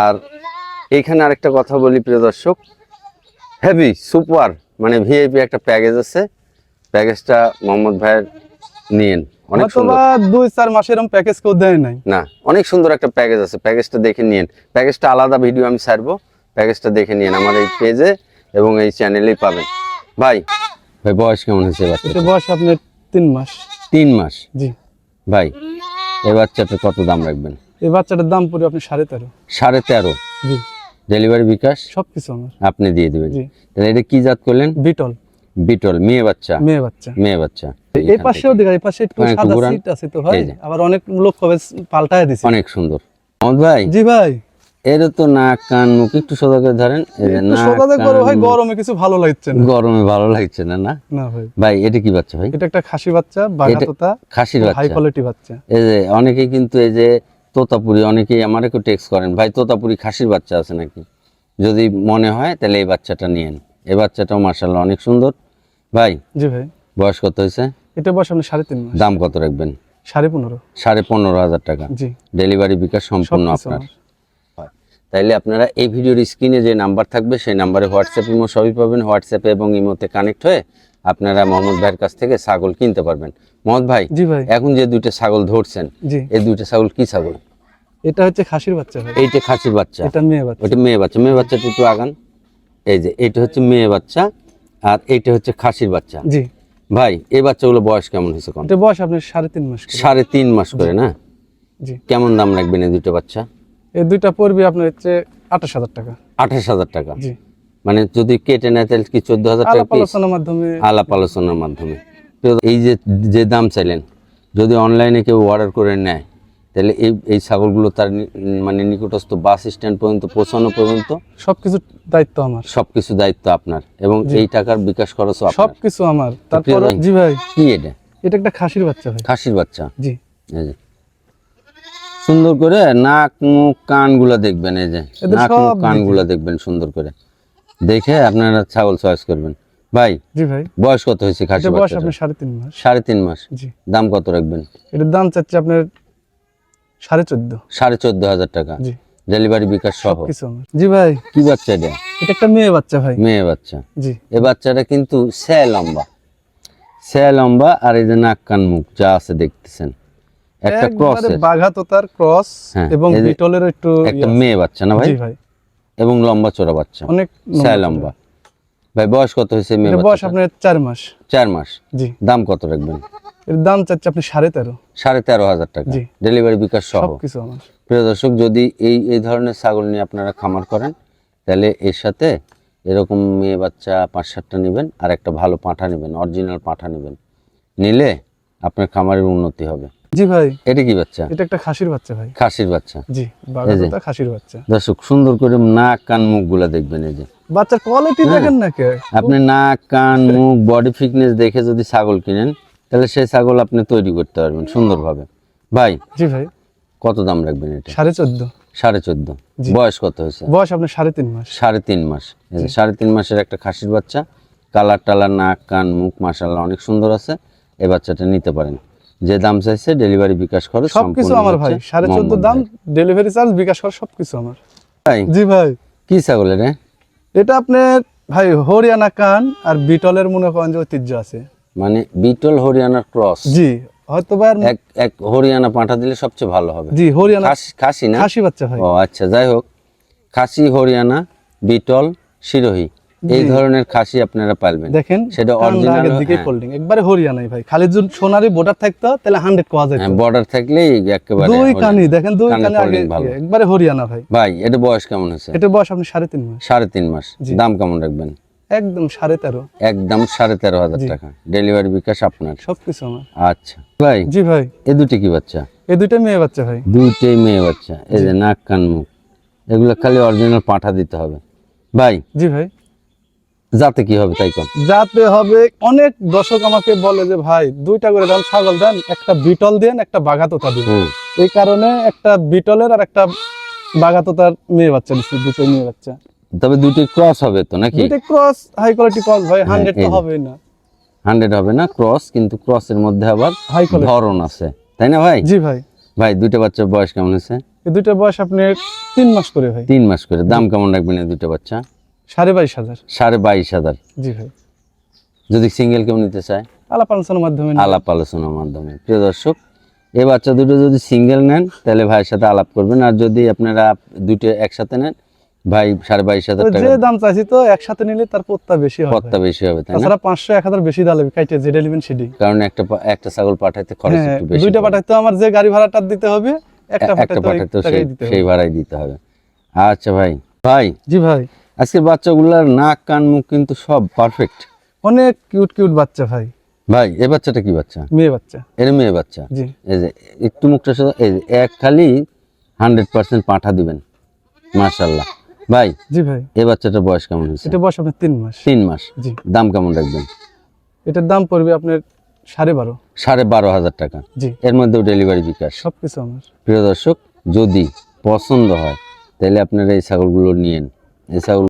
আর এইখানে আরেকটা কথা বলি প্রিয় দর্শক। হেভি সুপার মানে ভিআইপি একটা প্যাকেজ আছে। প্যাকেজটা মোহাম্মদ ভাইয়ের নিয়েন। অনেক সুন্দর। দুই চার মাসের এরকম প্যাকেজ কেউ দেয় নাই। না অনেক সুন্দর একটা প্যাকেজ আছে। প্যাকেজটা দেখে নিন প্যাকেজটা আলাদা ভিডিও আমি ছাড়বো। প্যাকেজটা দেখে নিন আমার এই পেজে এবং এই চ্যানেলেই পাবেন। ভাই ভাই বয়স কেমন হয়েছে বাচ্চা বয়স আপনার তিন মাস। তিন মাস? জি। ভাই এই বাচ্চাটার কত দাম রাখবেন? এই বাচ্চাটার দাম পড়বে আপনি সাড়ে তেরো। সাড়ে তেরো? ডেলিভারি বিকাশ? সবকিছু আমার। আপনি দিয়ে দিবেন। তাহলে এটা কি জাত করলেন? বিটল। বিটল মেয়ে বাচ্চা? মেয়ে বাচ্চা। মেয়ে বাচ্চা। এই পাশেও দেখা এই পাশে একটু সাদা সিট আছে তো ভাই। আবার অনেক লোক কবে পাল্টায় দিছে। অনেক সুন্দর। মোহাম্মদ ভাই? জি ভাই। এর তো নাক কান মুখ একটু সোজা করে ধরেন। সোজা করো ভাই গরমে কিছু ভালো লাগছে না। গরমে ভালো লাগছে না না? না ভাই। ভাই এটা কি বাচ্চা ভাই? এটা একটা খাসি বাচ্চা বাঘাতোতা খাসির হাই বাচ্চা। কোয়ালিটি বাচ্চা। এই যে অনেকেই কিন্তু এই যে তোতাপুরি অনেকেই আমার একটু টেক্স করেন ভাই তোতাপুরি খাসির বাচ্চা আছে নাকি? যদি মনে হয় তাহলে এই বাচ্চাটা নিয়েন। এই বাচ্চাটাও মার্শাল্লাহ অনেক সুন্দর। ভাই জি ভাই। বয়স কত হয়েছে? এটা বয়স আপনি সাড়ে তিন দাম কত রাখবেন? সাড়ে পনেরো। সাড়ে পনেরো হাজার টাকা। জি। ডেলিভারি বিকাশ সম্পূর্ণ আপনার। তাইলে আপনারা এই ভিডিওর স্ক্রিনে যে নাম্বার থাকবে সেই নাম্বারে হোয়াটসঅ্যাপ ইমো সবই পাবেন। হোয়াটসঅ্যাপে এবং ইমোতে কানেক্ট হয়ে আপনারা মোহাম্মদ ভাইয়ের কাছ থেকে ছাগল কিনতে পারবেন। মোহাম্মদ ভাই জি ভাই। এখন যে দুইটা ছাগল ধরছেন জি। এই দুইটা ছাগল কি ছাগল? এটা হচ্ছে খাসির বাচ্চা ভাই। এইটা খাসির বাচ্চা। এটা মেয়ে বাচ্চা। ওইটা মেয়ে বাচ্চা। মেয়ে বাচ্চাটা একটু আগান। এই যে এটা হচ্ছে মেয়ে বাচ্চা আর এইটা হচ্ছে খাসির বাচ্চা। জি। ভাই এই বাচ্চাগুলো বয়স কেমন হয়েছে কোন? এটা বয়স আপনার সাড়ে তিন মাস। সাড়ে তিন মাস করে না? জি। কেমন দাম রাখবেন এই দুটো বাচ্চা? এই দুইটা পড়বে আপনার হচ্ছে আঠাশ হাজার টাকা। আঠাশ হাজার টাকা। জি। মানে যদি কেটে নেয় তাহলে কি চোদ্দ হাজার টাকা আলাপ আলোচনার মাধ্যমে। আলাপ আলোচনার মাধ্যমে। তো এই যে যে দাম চাইলেন যদি অনলাইনে কেউ অর্ডার করে নেয় তাহলে এই এই ছাগলগুলো তার মানে নিকটস্থ বাস স্ট্যান্ড পর্যন্ত পৌঁছানো পর্যন্ত সবকিছু দায়িত্ব আমার। সবকিছু দায়িত্ব আপনার এবং এই টাকার বিকাশ খরচও আপনার। সবকিছু আমার। তারপর জি ভাই কি এটা? এটা একটা খাসির বাচ্চা ভাই। খাসির বাচ্চা? জি। যে। সুন্দর করে নাক মুখ কানগুলা দেখবেন এই যে। নাক মুখ কানগুলা দেখবেন সুন্দর করে। দেখে আপনারা ছাগল চয়েস করবেন। ভাই জি ভাই। বয়স কত হয়েছে খাসি বয়স আপনার সাড়ে তিন মাস। সাড়ে তিন মাস। জি। দাম কত রাখবেন? এটার দাম চাচ্ছে আপনার সাড়ে চোদ্দ। সাড়ে চোদ্দ হাজার টাকা। জি। ডেলিভারি বিকাশ সহ। জি ভাই। কি বাচ্চা এটা? এটা একটা মেয়ে বাচ্চা ভাই। মেয়ে বাচ্চা। জি। এ বাচ্চাটা কিন্তু স্যা লম্বা। স্যা লম্বা আর এই যে নাক কান মুখ যা আছে দেখতেছেন। একটা ক্রস একবারে বাঘাতোতার ক্রস হ্যাঁ, এবং এই বিটলের একটু একটা ইয়ে মেয়ে বাচ্চা না ভাই? জি ভাই। এবং লম্বা চোরা বাচ্চা। অনেক স্যা লম্বা। ভাই বয়স কত হয়েছে মেয়ে বয়স আপনার চার মাস। চার মাস? জি। দাম কত রাখবেন? এর দাম চাচ্ছে আপনি সাড়ে তেরো। সাড়ে তেরো হাজার টাকা। ডেলিভারি বিকাশ সহ। সবকিছু আমার। প্রিয় দর্শক যদি এই এই ধরনের ছাগল নিয়ে আপনারা খামার করেন তাহলে এর সাথে এরকম মেয়ে বাচ্চা পাঁচ সাতটা নেবেন আর একটা ভালো পাঁঠা নেবেন অরিজিনাল পাঁঠা নেবেন। নিলে আপনার খামারের উন্নতি হবে। জি ভাই। এটা কি বাচ্চা? এটা একটা খাসির বাচ্চা ভাই। খাসির বাচ্চা? জি খাসির বাচ্চা। দর্শক সুন্দর করে নাক কান মুখগুলা দেখবেন এই যে। বাচ্চার কোয়ালিটি হ্যাঁ। দেখেন না কে আপনি নাক কান মুখ বডি ফিটনেস দেখে যদি ছাগল কিনেন তাহলে সেই ছাগল আপনি তৈরি করতে পারবেন সুন্দরভাবে। ভাই জি ভাই। কত দাম রাখবেন এটা? সাড়ে চোদ্দ। সাড়ে চোদ্দ। বয়স কত হয়েছে? বয়স আপনার সাড়ে তিন মাস। সাড়ে তিন মাস। সাড়ে তিন মাসের একটা খাসির বাচ্চা। কালার টালার নাক কান মুখ মাসাল্লাহ অনেক সুন্দর আছে। এই বাচ্চাটা নিতে পারেন। যে দাম চাইছে ডেলিভারি বিকাশ খরচ সবকিছু আমার ভাই সাড়ে চোদ্দ দাম ডেলিভারি চার্জ বিকাশ করা সবকিছু আমার। ভাই জি ভাই। কি ছাগল রে এটা আপনার ভাই হরিয়ানা কান আর বিটলের মনে করেন যে ঐতিহ্য আছে। মানে বিটল হরিয়ানার ক্রস। জি হয়তো বা এক এক হরিয়ানা পাঠা দিলে সবচেয়ে ভালো হবে। জি হরিয়ানা খাসি না? খাসি বাচ্চা ভাই। ও আচ্ছা যাই হোক। খাসি হরিয়ানা বিটল সিরোহি এই ধরনের খাসি আপনারা পালবেন। দেখেন সেটা আগের দিকে হ্যাঁ। ফোল্ডিং একবারে হরিয়ানাই ভাই খালি যদি সোনারি বর্ডার থাকতো তাহলে হান্ড্রেড কোয়া যেত। হ্যাঁ বর্ডার থাকলেই একেবারে দুই কানি দেখেন দুই কানি আগে। একবারে হরিয়ানা ভাই। ভাই এটা বয়স কেমন হয়েছে? এটা বয়স আপনি সাড়ে তিন মাস। সাড়ে তিন মাস। দাম কেমন রাখবেন? একদম সাড়ে তেরো। একদম সাড়ে তেরো হাজার টাকা। ডেলিভারি বিকাশ আপনার। সবকিছু আমার। আচ্ছা। ভাই জি ভাই। এ দুটি কি বাচ্চা? এই দুইটা মেয়ে বাচ্চা ভাই। দুইটাই মেয়ে বাচ্চা। এই যে নাক কান মুখ। এগুলো খালি অরিজিনাল পাঠা দিতে হবে। ভাই জি ভাই। যাতে কি হবে তাই যাতে হবে অনেক দর্শক আমাকে বলে যে ভাই দুইটা করে দাম ছাগল দেন একটা বিটল দেন একটা বাঘাতোতা দিন। এই কারণে একটা বিটলের আর একটা বাঘাতোতার মেয়ে বাচ্চা দিচ্ছি দুটো মেয়ে বাচ্চা। তবে দুটি ক্রস হবে তো নাকি? দুইটা ক্রস হাই কোয়ালিটি ক্রস ভাই হান্ড্রেড এই তো যে। হবেই না। হান্ড্রেড হবে না ক্রস কিন্তু ক্রসের মধ্যে আবার হাই ধরন আছে। তাই না ভাই? জি ভাই। ভাই দুইটা বাচ্চার বয়স কেমন হয়েছে? এই দুইটার বয়স আপনার তিন মাস করে ভাই। তিন মাস করে। দাম কেমন রাখবেন এই দুটো বাচ্চা? সাড়ে বাইশ হাজার। সাড়ে বাইশ হাজার। জি ভাই। যদি সিঙ্গেল কেউ নিতে চায়? আলাপ আলোচনার মাধ্যমে আলাপ আলোচনার মাধ্যমে। প্রিয় দর্শক এই বাচ্চা দুটো যদি সিঙ্গেল নেন তাহলে ভাইয়ের সাথে আলাপ করবেন। আর যদি আপনারা দুটো একসাথে নেন ভাই সাড়ে বাইশ হাজার টাকা যে দাম চাইছি তো একসাথে নিলে তার পত্তা বেশি হবে। পত্তা বেশি হবে তাই না? তাছাড়া পাঁচশো এক হাজার বেশি দাঁড়াবে কাইটে যেটা নেবেন সেটি কারণ একটা একটা ছাগল পাঠাইতে খরচ হ্যাঁ একটু বেশি দুইটা পাঠাইতে আমার যে গাড়ি ভাড়াটা দিতে হবে একটা একটা পাঠাইতে সেই ভাড়াই দিতে হবে। আচ্ছা ভাই। ভাই জি ভাই। আজকের বাচ্চাগুলোর নাক কান মুখ কিন্তু সব পারফেক্ট অনেক কিউট কিউট বাচ্চা ভাই। ভাই এই বাচ্চাটা কি বাচ্চা? মেয়ে বাচ্চা। এর মেয়ে বাচ্চা? জি। এই যে একটু মুখটা শুধু এই যে এক খালি হান্ড্রেড পার্সেন্ট পাঠা দিবেন। মাশাল্লাহ ভাই জি ভাই। এই বাচ্চাটার বয়স কেমন হয়েছে? এটা বয়স আপনার তিন মাস। তিন মাস। জি। দাম কেমন রাখবেন? এটার দাম পড়বে আপনার সাড়ে বারো। সাড়ে বারো হাজার টাকা। জি। এর মধ্যেও ডেলিভারি বিকাশ। সব কিছু আমার। প্রিয় দর্শক যদি পছন্দ হয় তাহলে আপনারা এই ছাগলগুলো নিয়েন। এই ছাগল